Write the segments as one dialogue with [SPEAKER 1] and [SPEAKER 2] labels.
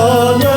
[SPEAKER 1] 나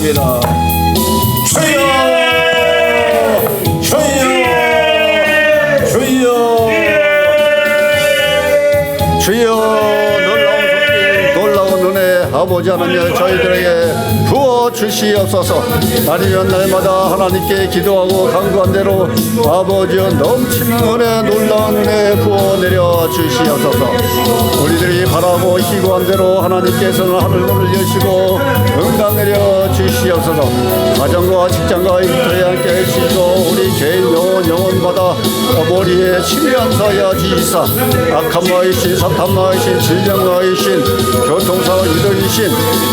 [SPEAKER 1] 었습니다. 주여! 주여! 주여! 주여! 놀라운 손길 놀라운 은혜 아버지 하나님 저희들에게 주시옵소서. 날이면 날마다 하나님께 기도하고 간구한 대로 아버지여 넘치는 은혜 놀라운 은혜 부어 내려 주시옵소서. 우리들이 바라고 희구한 대로 하나님께서는 하늘문을 여시고 응답 내려 주시옵소서. 가정과 직장과 일터에 함께 해주시고 우리 사야 지시사 악한 마이신 사탄 마이신 질병 마이신 교통사고 유도이신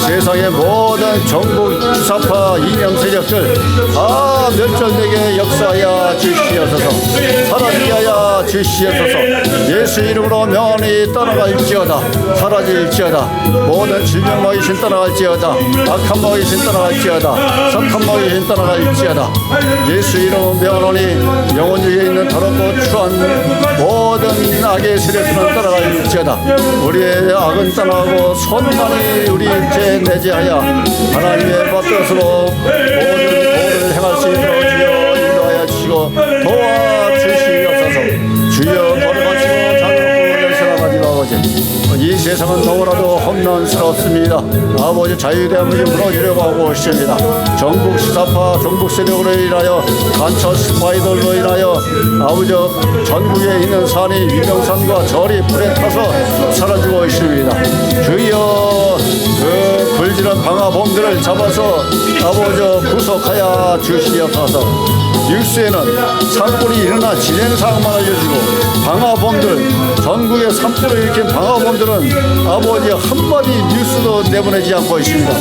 [SPEAKER 1] 세상의 모든 전국 주사파 이념 세력들 다 멸절되게 역사하여 주시옵소서. 사라지게 하여 주시옵소서. 예수 이름으로 명언이 떠나갈지어다 사라질지어다. 모든 질병 마이신 떠나갈지어다 악한 마이신 떠나갈지어다 사탄 마이신 떠나갈지어다. 예수 이름 명언이 중에 있는 더럽고 추한 모든 악의 세력들은 떠나갈지어다. 우리의 악은 떠나고 선만이 우리 죄 내재하여 하나님의 받것으로 모든 도를 행할 수 있도록 주여 인도하여 주시고 도와주시옵소서. 주여 걸어가시고 자유롭고 열쇠나가지 아버지 이 세상은 너무나도 험난스럽습니다. 아버지 자유대한민이 무너지려고 하고 있습니다. 전국 시사파 전국 세력으로 인하여 간첩 스파이들로 인하여 아버지 전국에 있는 산이 위명산과 절이 불에 타서 사라지고 있습니다. 주여 그 불지른 방화범들을 잡아서 아버지 구속하여 주시옵소서 뉴스에는 산불이 일어나 진행 사항만 알려주고 방화범들 전국에 산불을 일으킨 방화범들은 아버지 한마디 뉴스도 내보내지 않고 있습니다.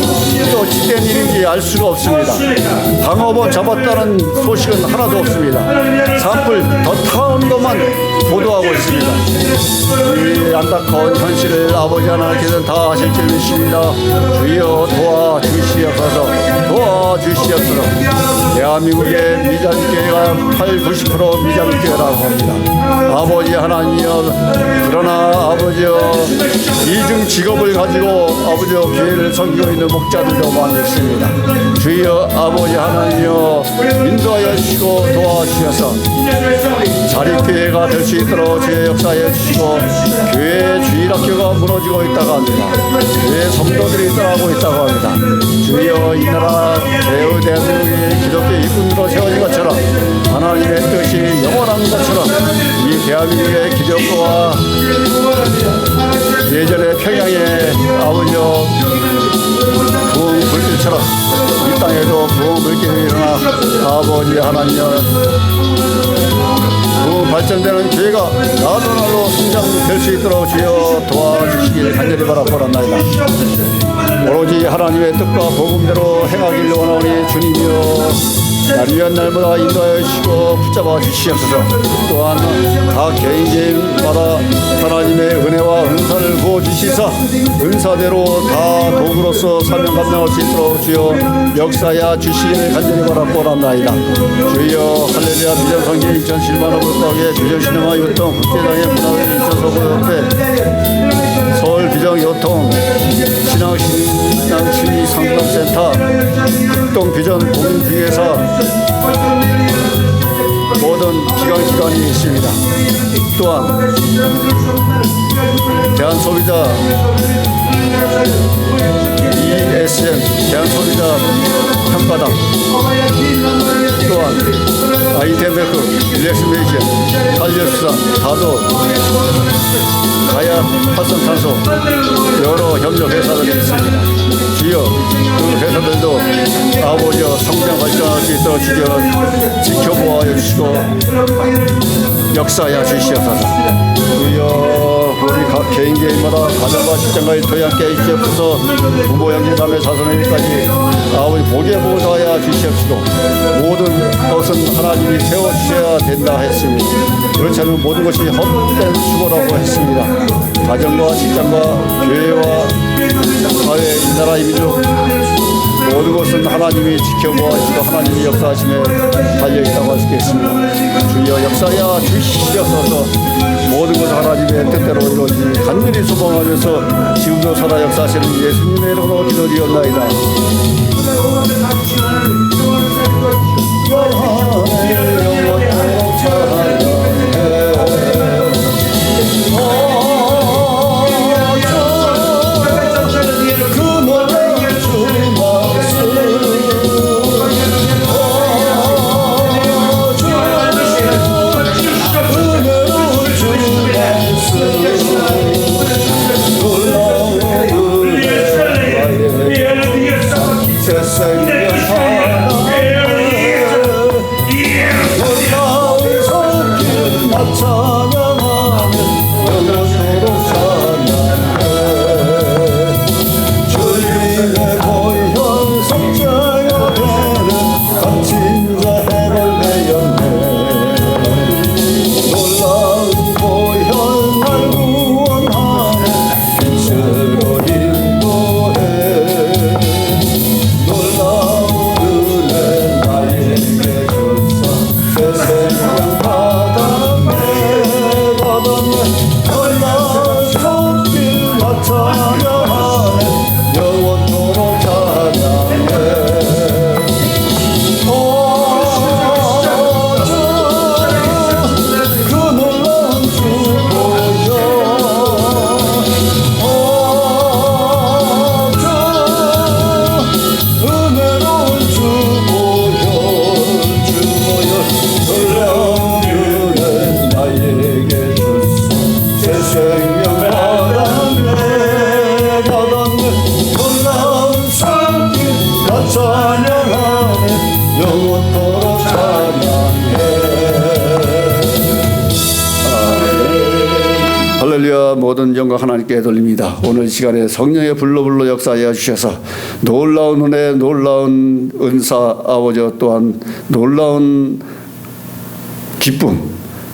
[SPEAKER 1] 또 어찌된 일인지 알 수가 없습니다. 방화범 잡았다는 소식은 하나도 없습니다. 산불 더 타온 것만 보도하고 있습니다. 이 안타까운 현실을 아버지 하나님께서 다 하실 줄 믿습니다. 주여 도와주시옵소서 도와주시옵소서 대한민국의 미장교회가 8, 90% 미장교회라고 합니다. 아버지 하나님이여 그러나 아버지여 이중 직업을 가지고 아버지여 교회를 섬기고 있는 목자들도 많이 있습니다. 주여 아버지 하나님여 인도하여 주시고 도와주셔서 자립 교회가 될 수 있도록 주의 역사해 주시고 교회 주일학교가 무너지고 있다고 합니다. 교회 성도들이 떠나고 있다고 합니다. 주여 이 나라 대우 대한민국이 기독교 일꾼으로 세워진 것처럼 하나님의 뜻이 영원한 것처럼 이 대한민국의 기독교와 예전에 평양의 아버지여 부흥 불길처럼 이 땅에도 부흥 불길이 일어나 아버지 하나님여 부흥 발전되는 교회가 나도 날로 성장될 수 있도록 주여 도와주시길 간절히 바라보란나이다. 오로지 하나님의 뜻과 복음대로 행하길 원하오니 주님이여 날 위한 날마다 인도하여 주시고 붙잡아 주시옵소서. 또한 각 개인 개인마다 하나님의 은혜와 은사를 부어주시사 은사대로 다 도구로서 사명 감당할 수 있도록 주여 역사야 주시기를 간절히 바라보란나이다. 주여 할렐루야 비전성계 2007만원 불가게 비전시네마 유통 국제장의 문화를 있어서 옆에 서울 비전교통 모든 기관기관이 있습니다. 또한 대한소비자 ESM 대한소비자 평가당 또한 아이템베크 일렉스 메이션 한력수사 다도 가야 활성탄소 여러 협력 회사들이 있습니다. 주여 그 회사들도 아버지와 성장 발전할 수 있도록 주여 지켜보아 주시고 역사하여 주시옵소서. 주여 우리 각 개인 개인마다 가정과 직장과 일터에 함께 해주시옵소서 부모 형제 자매 자손에게까지 아버지 복에 보호하여 주시옵시고 모든 것은 하나님이 세워주셔야 된다 했습니다. 그렇지 않으면 모든 것이 헛된 수고라고 했습니다. 가정과 직장과 교회와 사회, 이 나라 이 민족 모든 것은 하나님이 지켜보아 주시고 하나님이 역사하심에 달려있다고 할 수 있겠습니다. 주여 역사야 주시옵소서 하나님의 뜻대로 이루어지니 간절히 소망하면서 지금도 살아 역사하시는 예수님의 이름으로 기도드리옵나이다. 영원토 할렐루야 모든 영광 하나님께 돌립니다. 오늘 시간에 성령의 불로 불로 역사하여 주셔서 놀라운 은혜 놀라운 은사 아버지 또한 놀라운 기쁨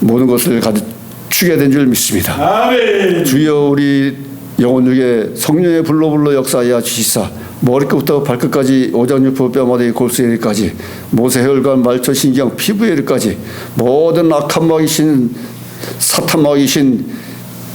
[SPEAKER 1] 모든 것을 가지게 된 줄 믿습니다.
[SPEAKER 2] 아멘.
[SPEAKER 1] 주여 우리 영혼 중에 성령의 불로 불로 역사하여 주시사 머리끝부터 발끝까지 오장육부 뼈마디 골수에까지 모세혈관 말초 신경 피부에까지 모든 악한 마귀신 사탄 마귀신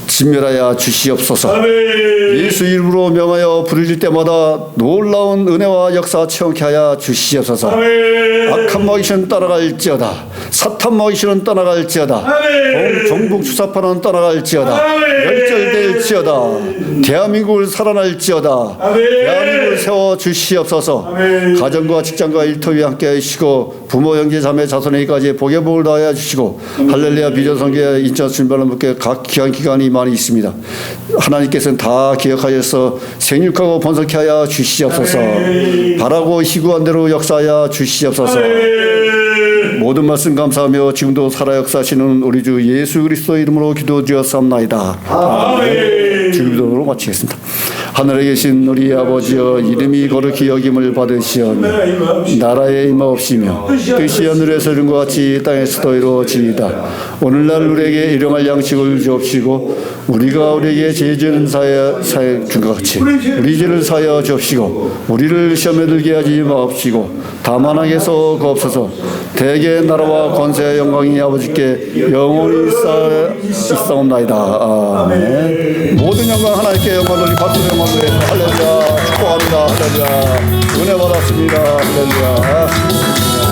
[SPEAKER 1] 진멸하여 주시옵소서.
[SPEAKER 2] 아멘.
[SPEAKER 1] 예수 이름으로 명하여 부르실 때마다 놀라운 은혜와 역사 체험케 하여 주시옵소서.
[SPEAKER 2] 아멘.
[SPEAKER 1] 악한 마귀신은 따라갈지어다. 사탄 마귀신은 떠나갈지어다.
[SPEAKER 2] 아멘.
[SPEAKER 1] 정복 주사파는 떠나갈지어다.
[SPEAKER 2] 아멘.
[SPEAKER 1] 멸절될지어다. 대한민국을 살아날지어다.
[SPEAKER 2] 아멘.
[SPEAKER 1] 대한민국을 세워 주시옵소서.
[SPEAKER 2] 아멘.
[SPEAKER 1] 가정과 직장과 일터에 함께 하시고 부모 형제 자매 자손에게까지 복의 복을 다하여 주시고 할렐루야 비전성계 인천 순발을 먹게 각 기한 기간이 많이 있습니다. 하나님께서는 다 기억하여서 생육하고 번성케 하여 주시옵소서. 바라고 희구한 대로 역사하여 주시옵소서. 모든 말씀 감사하며 지금도 살아 역사하시는 우리 주 예수 그리스도 이름으로 기도드렸사옵나이다. 아멘. 주기도로 마치겠습니다. 하늘에 계신 우리 아버지여 이름이 거룩히 여김을 받으시오며 나라의 임하옵시며 뜻이 하늘에서 이룬 것 같이 땅에서도 이루어지이다. 오늘날 우리에게 일용할 양식을 주옵시고 우리가 우리에게 죄지는 사여 사여 준것 같이 우리 죄를 사여 주옵시고 우리를 시험에 들게 하지 마옵시고 다만 하게서 거없어서 대개 나라와 권세와 영광이 아버지께 영원히 쌓 있사옵나이다. 아멘. 모든 영광 하나님께 영광 돌리 박수 영광 할렐루야 축복합니다. 할렐루야 은혜 받았습니다. 할렐루야.